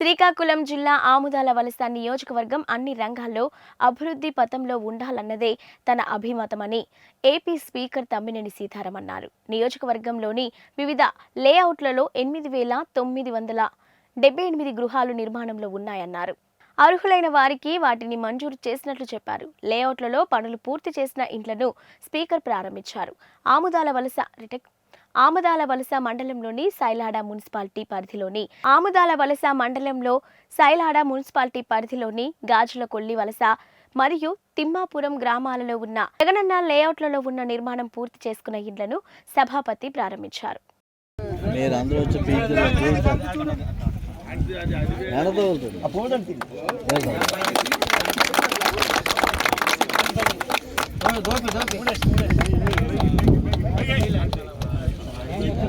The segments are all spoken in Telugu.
శ్రీకాకుళం జిల్లా ఆముదాల వలస నియోజకవర్గం అన్ని రంగాల్లో అభివృద్ధి పథంలో ఉండాలన్నదే తన అభిమతమని ఏపీ స్పీకర్ తమ్మినేని సీతారాం అన్నారు. నియోజకవర్గంలోని వివిధ లేఅవుట్లలో ఎనిమిది వేల తొమ్మిది వందల డెబ్బై ఎనిమిది గృహాలు నిర్మాణంలో ఉన్నాయన్నారు. అర్హులైన వారికి వాటిని మంజూరు చేసినట్లు చెప్పారు. లేఅవుట్లలో పనులు పూర్తి చేసిన ఇండ్లను స్పీకర్ ప్రారంభించారు. ఆముదాల వలస రిటెక్ ఆముదాల వలస మండలంలోని సైలాడ మున్సిపాలిటీ పరిధిలోని ఆముదాల వలస మండలంలో సైలాడ మున్సిపాలిటీ పరిధిలోని గాజుల కొల్లి వలస మరియు తిమ్మాపురం గ్రామాలలో ఉన్న జగనన్న లేఅవుట్లలో ఉన్న నిర్మాణం పూర్తి చేసుకున్న ఇండ్లను సభాపతి ప్రారంభించారు.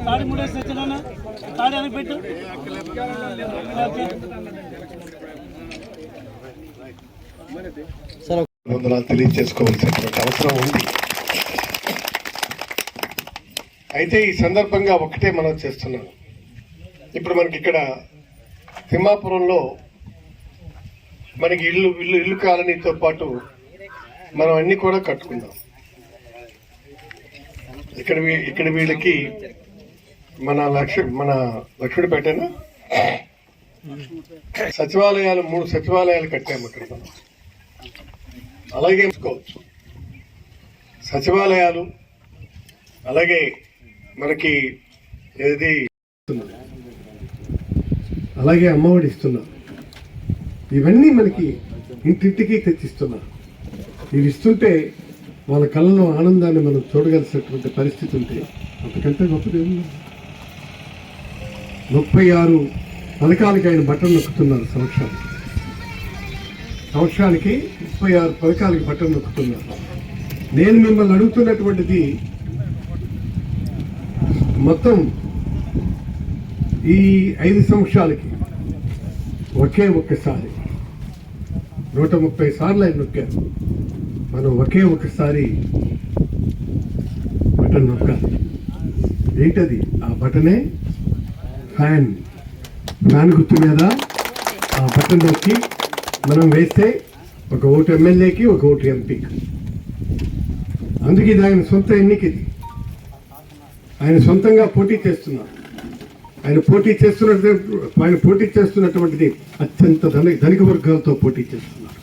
తాడి మూడేసి తెచ్చినా తాడి అని పెట్టు. వందనాలు తెలియజేసుకోవాల్సినటువంటి అవసరం ఉంది. అయితే ఈ సందర్భంగా ఒకటే మనం చేస్తున్నాం. ఇప్పుడు మనకి ఇక్కడ తిమ్మాపురంలో మనకి ఇల్లు ఇల్లు ఇల్లు కాలనీతో పాటు మనం అన్ని కూడా కట్టుకున్నాం. ఇక్కడ ఇక్కడ వీళ్ళకి మన లక్ష మన లక్ష్మీపేటన సచివాలయాలు మూడు సచివాలయాలు కట్టాము ఇక్కడ మనం. అలాగే ఎంచుకోవచ్చు సచివాలయాలు అలాగే మనకి ఏది అలాగే అమ్మఒడి ఇస్తున్నారు ఇవన్నీ మనకి ఇంటింటికి తెచ్చిస్తున్నారు ఇవి ఇస్తుంటే వాళ్ళ కళ్ళలో ఆనందాన్ని మనం చూడగలిసినటువంటి పరిస్థితి ఉంటే అంతకంటే గొప్పది ముప్పై ఆరు పథకాలకి ఆయన బట్టలు నొక్కుతున్నారు సంవత్సరానికి సంవత్సరానికి ముప్పై ఆరు పథకాలకి బట్టలు నొక్కుతున్నారు. నేను మిమ్మల్ని అడుగుతున్నటువంటిది మొత్తం ఈ ఐదు సంవత్సరాలకి ఒకే ఒక్కసారి నూట ముప్పై సార్లు ఆయన నొక్కారు. మనం ఒకే ఒక్కసారి బటన్ నొక్కాలి. ఏంటది? ఆ బటనే ఫ్యాన్ ఫ్యాన్ గుర్తు మీద ఆ బటన్ నొక్కి మనం వేస్తే ఒక ఓటు ఎమ్మెల్యేకి ఒక ఓటు ఎంపీకి. అందుకే ఇది ఆయన సొంత ఎన్నిక ఇది ఆయన సొంతంగా పోటీ చేస్తున్నారు. ఆయన పోటీ చేస్తున్నట్టు ఆయన పోటీ చేస్తున్నటువంటిది అత్యంత ధని ధనిక వర్గాలతో పోటీ చేస్తున్నారు.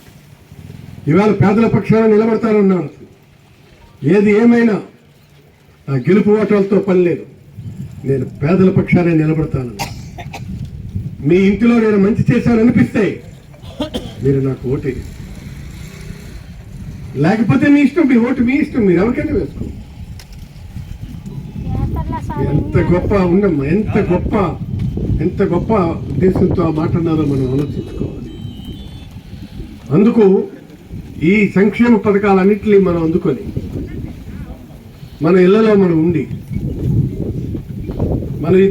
ఇవాళ పేదల పక్షాన నిలబడతానన్నారు ఏది ఏమైనా ఆ గెలుపు ఓటాలతో పని లేదు. నేను పేదల పక్షానే నిలబడతాను. మీ ఇంటిలో నేను మంచి చేశాను అనిపిస్తే మీరు నాకు ఓటు వేయండి. లేకపోతే మీ ఇష్టం మీ ఓటు మీ ఇష్టం మీరు ఎవరికైనా వేసుకో ఎంత గొప్ప ఉండమ్మా ఎంత గొప్ప ఎంత గొప్ప ఉద్దేశంతో ఆ మాట అన్నారో మనం ఆలోచించుకోవాలి. అందుకు ఈ సంక్షేమ పథకాలన్నింటినీ మనం అందుకొని మన ఇళ్ళలో మనం ఉండి మన ఈ